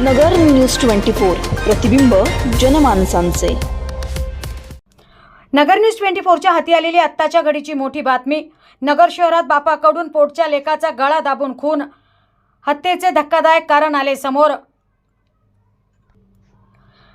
नगर news twenty four प्रतिबिंब जनमानसांचे. नगर news twenty फोरच्या हाती आलेली आत्ताच्या घडीची मोठी बातमी. नगर शहरात बापाकडून पोटच्या लेकाचा गळा दाबून खून. हत्येचे धक्कादायक कारण आले समोर.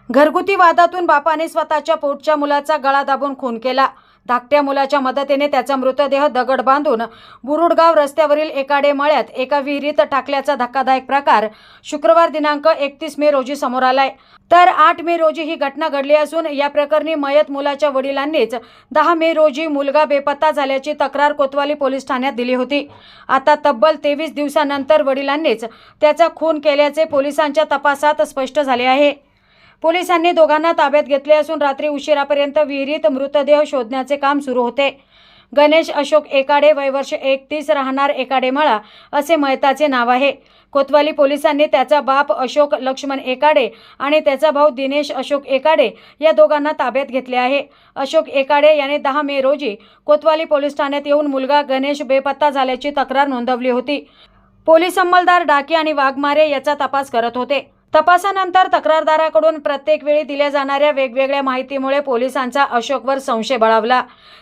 घरगुती वादातून बापाने स्वतःच्या पोटच्या मुलाचा गळा दाबून खून केला. धाकट्या मुलाच्या मदतीने त्याचा मृतदेह दगड बांधून बुरुडगाव रस्त्यावरील एकाडे मळ्यात एका विहिरीत टाकल्याचा धक्कादायक प्रकार शुक्रवार दिनांक एकतीस मे रोजी समोर आलाय. तर आठ मे रोजी ही घटना घडली असून या प्रकरणी मयत मुलाच्या वडिलांनीच दहा मे रोजी मुलगा बेपत्ता झाल्याची तक्रार कोतवाली पोलीस ठाण्यात दिली होती. आता तब्बल तेवीस दिवसानंतर वडिलांनीच त्याचा खून केल्याचे पोलिसांच्या तपासात स्पष्ट झाले आहे. पोलिसांनी दोघांना ताब्यात घेतले असून रात्री उशिरापर्यंत विहिरीत मृतदेह शोधण्याचे काम सुरू होते. गणेश अशोक एकाडे वयवर्ष एकतीस राहणार एकाडेमाळा असे मयताचे नाव आहे. कोतवाली पोलिसांनी त्याचा बाप अशोक लक्ष्मण एकाडे आणि त्याचा भाऊ दिनेश अशोक एकाडे या दोघांना ताब्यात घेतले आहे. अशोक एकाडे याने दहा मे रोजी कोतवाली पोलीस ठाण्यात येऊन मुलगा गणेश बेपत्ता झाल्याची तक्रार नोंदवली होती. पोलीस अंमलदार डाके आणि वाघमारे याचा तपास करत होते. तपासानंतर तक्रारदाराकडून प्रत्येक वेळी दिल्या जाणाऱ्या वेगवेगळ्या माहितीमुळे पोलिसांचा अशोकवर संशय बळावला.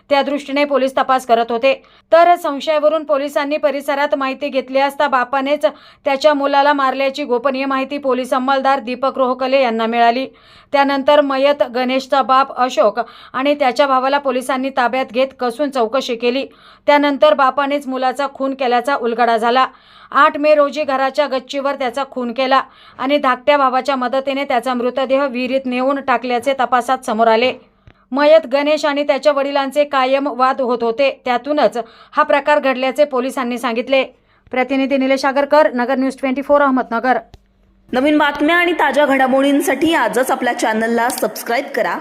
त्या दृष्टीने पोलीस तपास करत होते. तर संशयावरून पोलिसांनी परिसरात माहिती घेतली असता बापानेच त्याच्या मुलाला मारल्याची गोपनीय माहिती पोलीस अंमलदार दीपक रोहकले यांना मिळाली. त्यानंतर मयत गणेशचा बाप अशोक आणि त्याच्या भावाला पोलिसांनी ताब्यात घेत कसून चौकशी केली. त्यानंतर बापानेच मुलाचा खून केल्याचा उलगडा झाला. आठ मे रोजी घराच्या गच्चीवर त्याचा खून केला आणि धाकट्या भावाच्या मदतीने त्याचा मृतदेह विहिरीत नेऊन टाकल्याचे तपासात समोर आले. मयत गणेश आणि त्याच्या वडिलांचे कायम वाद होत होते. त्यातूनच हा प्रकार घडल्याचे पोलिसांनी सांगितले. प्रतिनिधी Nilesh Agarkar Nagar news twenty four Ahmednagar. नवीन बातम्या आणि ताज्या घडामोडींसाठी आजच आपल्या चॅनलला सबस्क्राईब करा.